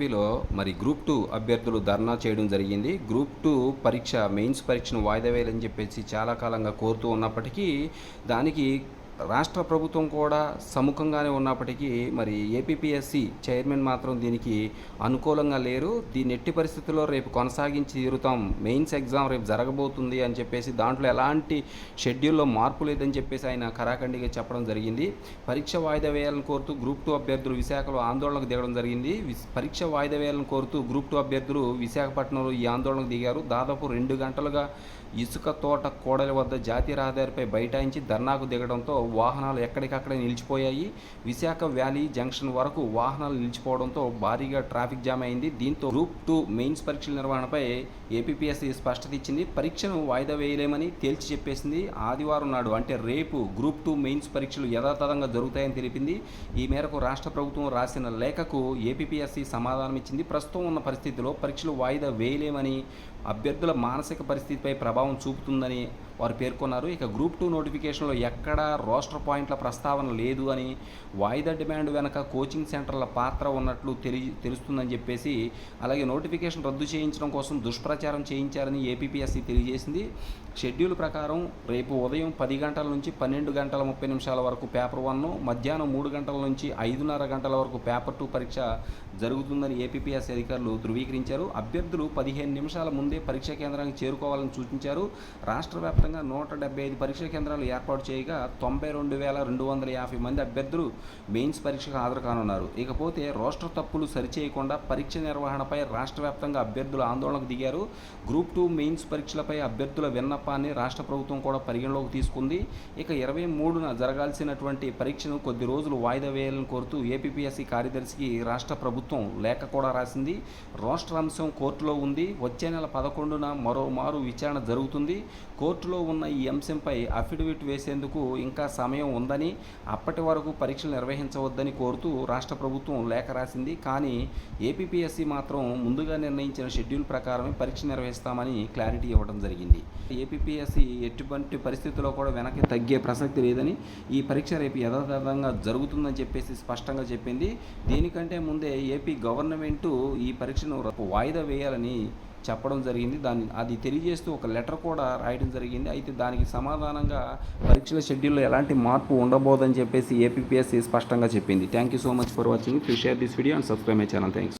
ఏపీలో మరి group two అభ్యర్థులు ధర్నా చేయడం జరిగింది. గ్రూప్ టూ పరీక్ష మెయిన్స్ పరీక్షను వాయిదా వేయాలని చెప్పేసి చాలా కాలంగా కోరుతూ ఉన్నప్పటికీ దానికి రాష్ట్ర ప్రభుత్వం కూడా సముఖంగానే ఉన్నప్పటికీ మరి ఏపీపీఎస్సి చైర్మన్ మాత్రం దీనికి అనుకూలంగా లేరు. దీన్ని ఎట్టి పరిస్థితుల్లో రేపు కొనసాగించి తీరుతాం. మెయిన్స్ ఎగ్జామ్ రేపు జరగబోతుంది అని చెప్పేసి దాంట్లో ఎలాంటి షెడ్యూల్లో మార్పు లేదని చెప్పేసి ఆయన కరాఖండిగా చెప్పడం జరిగింది. పరీక్ష వాయిదా వేయాలని కోరుతూ గ్రూప్ టూ అభ్యర్థులు విశాఖలో ఆందోళనకు దిగడం జరిగింది. పరీక్ష వాయిదా వేయాలని కోరుతూ గ్రూప్ టూ అభ్యర్థులు విశాఖపట్నంలో ఈ ఆందోళనకు దిగారు. దాదాపు రెండు గంటలుగా ఇసుక తోట కోడలి వద్ద జాతీయ రహదారిపై బైఠాయించి ధర్నాకు దిగడంతో వాహనాలు ఎక్కడికక్కడే నిలిచిపోయాయి. విశాఖ వ్యాలీ జంక్షన్ వరకు వాహనాలు నిలిచిపోవడంతో భారీగా ట్రాఫిక్ జామ్ అయింది. దీంతో గ్రూప్ టూ మెయిన్స్ పరీక్షల నిర్వహణపై ఏపీపీఎస్సీ స్పష్టత ఇచ్చింది. పరీక్షను వాయిదా వేయలేమని తేల్చి చెప్పేసింది ఆదివారం నాడు. అంటే రేపు గ్రూప్ టూ మెయిన్స్ పరీక్షలు యథాతథంగా జరుగుతాయని తెలిపింది. ఈ మేరకు రాష్ట్ర ప్రభుత్వం రాసిన లేఖకు ఏపీపీఎస్సీ సమాధానం ఇచ్చింది. ప్రస్తుతం ఉన్న పరిస్థితిలో పరీక్షలు వాయిదా వేయలేమని అభ్యర్థుల మానసిక పరిస్థితిపై ప్రభావం చూపుతుందని వారు పేర్కొన్నారు. ఇక గ్రూప్ టూ నోటిఫికేషన్లో ఎక్కడా రోస్టర్ పాయింట్ల ప్రస్తావన లేదు అని వాయిదా డిమాండ్ వెనక కోచింగ్ సెంటర్ల పాత్ర ఉన్నట్లు తెలి తెలుస్తుందని చెప్పేసి అలాగే నోటిఫికేషన్ రద్దు చేయించడం కోసం దుష్ప్రచారం చేయించారని ఏపీపీఎస్సీ తెలియజేసింది. షెడ్యూల్ ప్రకారం రేపు ఉదయం పది గంటల నుంచి పన్నెండు గంటల ముప్పై నిమిషాల వరకు పేపర్ వన్ మధ్యాహ్నం మూడు గంటల నుంచి ఐదున్నర గంటల వరకు పేపర్ టూ పరీక్ష జరుగుతుందని ఏపీపీఎస్సీ అధికారులు ధృవీకరించారు. అభ్యర్థులు పదిహేను నిమిషాల ముందే పరీక్షా కేంద్రానికి చేరుకోవాలని సూచించారు. రాష్ట్ర వ్యాప్తంగా నూట డెబ్బై ఐదు పరీక్షా కేంద్రాలు ఏర్పాటు చేయగా తొంభై రెండు వేల రెండు వందల యాభై మంది అభ్యర్థులు మెయిన్స్ పరీక్షకు హాజరు కానున్నారు. ఇకపోతే రోస్టర్ తప్పులు సరిచేయకుండా పరీక్ష నిర్వహణపై రాష్ట్ర వ్యాప్తంగా అభ్యర్థులు ఆందోళనకు దిగారు. గ్రూప్ టూ మెయిన్స్ పరీక్షలపై అభ్యర్థుల విన్నపాన్ని రాష్ట్ర ప్రభుత్వం కూడా పరిగణలోకి తీసుకుంది. ఇక ఇరవై మూడున జరగాల్సినటువంటి పరీక్షను కొద్ది రోజులు వాయిదా వేయాలని కోరుతూ ఏపీపీఎస్సీ కార్యదర్శికి రాష్ట్ర ప్రభుత్వం లేఖ కూడా రాసింది. రోస్టర్ అంశం కోర్టులో ఉంది. వచ్చే నెల పదకొండున మరోమారు విచారణ జరుగుతుంది. కోర్టులో ఉన్న ఈ అంశంపై అఫిడవిట్ వేసేందుకు ఇంకా సమయం ఉందని అప్పటి వరకు పరీక్షలు నిర్వహించవద్దని కోరుతూ రాష్ట్ర ప్రభుత్వం లేఖ రాసింది. కానీ ఏపీపీఎస్సీ మాత్రం ముందుగా నిర్ణయించిన షెడ్యూల్ ప్రకారమే పరీక్ష నిర్వహిస్తామని క్లారిటీ ఇవ్వడం జరిగింది. ఏపీపీఎస్సీ ఎటువంటి పరిస్థితుల్లో కూడా వెనక్కి తగ్గే ప్రసక్తి లేదని ఈ పరీక్ష రేపు యథాతథంగా జరుగుతుందని చెప్పేసి స్పష్టంగా చెప్పింది. దీనికంటే ముందే ఏపీ గవర్నమెంటు ఈ పరీక్షను వాయిదా వేయాలని చెప్పడం జరిగింది. దాన్ని అది తెలియజేస్తూ ఒక లెటర్ కూడా రాయడం జరిగింది. అయితే దానికి సమాధానంగా పరీక్షల షెడ్యూల్లో ఎలాంటి మార్పు ఉండబోదని చెప్పేసి ఏపీపీఎస్సీ స్పష్టంగా చెప్పింది. Thank you so much for watching please share this video and subscribe my channel thanks